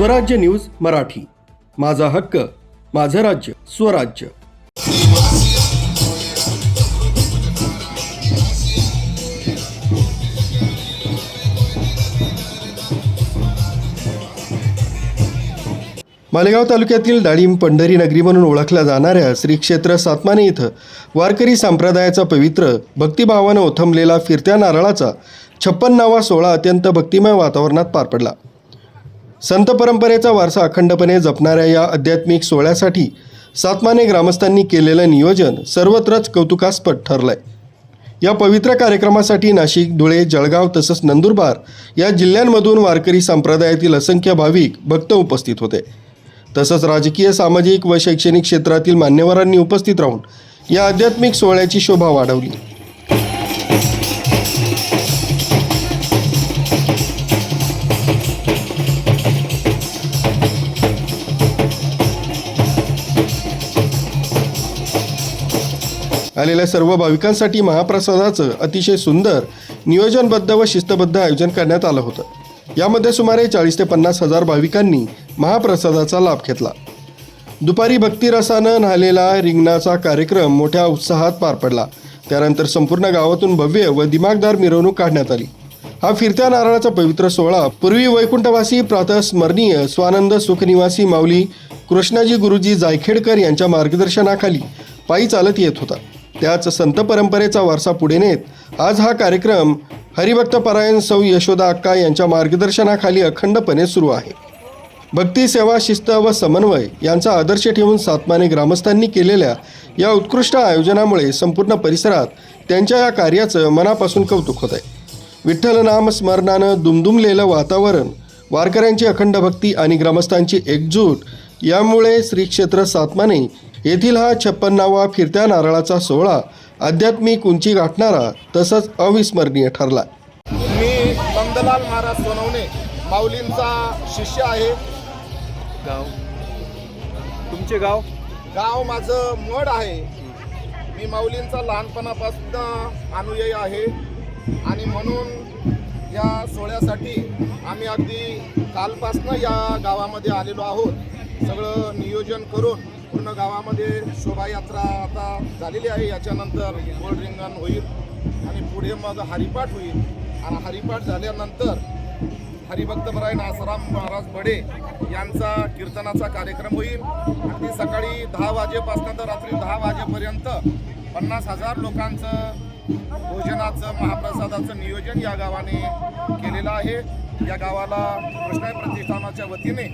स्वराज्य न्यूज मराठी. माझा हक्क माझं राज्य स्वराज्य. मालेगाव तालुक्यातील दाळिंब पंढरी नगरी म्हणून ओळखल्या जाणाऱ्या श्री क्षेत्र सातमाने इथं वारकरी संप्रदायाचा पवित्र भक्तिभावानं ओथंबलेला फिरत्या नारळाचा छप्पन्नावा सोहळा अत्यंत भक्तिमय वातावरणात पार पडला. संत परंपरेचा वारसा अखंडपणे जपणाऱ्या या आध्यात्मिक सोहळ्यासाठी सातमाने ग्रामस्थांनी केलेलं नियोजन सर्वत्रच कौतुकास्पद ठरलंय. या पवित्र कार्यक्रमासाठी नाशिक धुळे जळगाव तसंच नंदुरबार या जिल्ह्यांमधून वारकरी संप्रदायातील असंख्य भाविक भक्त उपस्थित होते. तसंच राजकीय सामाजिक व शैक्षणिक क्षेत्रातील मान्यवरांनी उपस्थित राहून या आध्यात्मिक सोहळ्याची शोभा वाढवली. आलेल्या सर्व भाविकांसाठी महाप्रसादाचं अतिशय सुंदर नियोजनबद्ध व शिस्तबद्ध आयोजन करण्यात आलं होतं. यामध्ये सुमारे चाळीस ते पन्नास हजार भाविकांनी महाप्रसादाचा लाभ घेतला. दुपारी भक्तिरसानं न्हालेला रिंगणाचा कार्यक्रम मोठ्या उत्साहात पार पडला. त्यानंतर संपूर्ण गावातून भव्य व दिमागदार मिरवणूक काढण्यात आली. हा फिरत्या नारळाचा पवित्र सोहळा पूर्वी वैकुंठवासी प्रातस्मरणीय स्वानंद सुखनिवासी माऊली कृष्णाजी गुरुजी जायखेडकर यांच्या मार्गदर्शनाखाली पायी चालत येत होता. त्याच संत परंपरेचा वारसा पुढे नेत. आज हा कार्यक्रम हरिभक्त परायण सौ यशोदा अक्का यांच्या मार्गदर्शनाखाली अखंडपणे सुरू आहे. भक्ती सेवा शिस्त व समन्वय यांचा आदर्श ठेवून सातमाने ग्रामस्थांनी केलेल्या या उत्कृष्ट आयोजनामुळे संपूर्ण परिसरात त्यांच्या या कार्याचं मनापासून कौतुक होत आहे. विठ्ठल नाम स्मरणानं दुमदुमलेलं वातावरण वारकऱ्यांची अखंड भक्ती आणि ग्रामस्थांची एकजूट यामुळे श्री क्षेत्र सातमाने येथील हा छप्पन्नावा फिरत्या नारळाचा सोहळा आध्यात्मिक उंची गाठणारा तसंच अविस्मरणीय ठरला. मी नंदलाल महाराज सोनवणे माऊलींचा शिष्य आहे. गाव? तुमचे गाव? गाव माझं मड आहे. मी माऊलींचा लहानपणापासून अनुयायी आहे. आणि म्हणून या सोहळ्यासाठी आम्ही अगदी कालपासनं या गावामध्ये आलेलो आहोत. सगळं नियोजन करून पूर्ण गावामध्ये शोभायात्रा आता झालेली आहे. याच्यानंतर गोल रिंगण होईल आणि पुढे मग हरिपाठ होईल. आणि हरिपाठ झाल्यानंतर हरिभक्तपरायण आसाराम महाराज बडे यांचा कीर्तनाचा कार्यक्रम होईल. अगदी सकाळी दहा वाजेपासून तर रात्री दहा वाजेपर्यंत पन्नास हजार लोकांचं भोजनाचं महाप्रसादाचं नियोजन या गावाने केलेलं आहे. या गावाला कृष्णा प्रतिष्ठानाच्या वतीने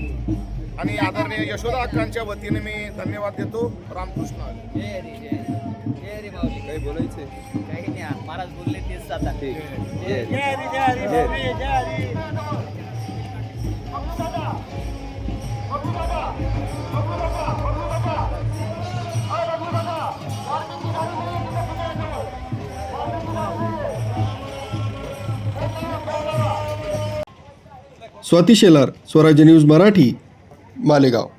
आणि आदरणीय यशोदा अक्कांच्या वतीने मी धन्यवाद देतो. रामकृष्ण. काही बोलायचे काही नाही महाराज बोलले तेच आता स्वाती शेलार स्वराज्य न्यूज मराठी. मालेगाव.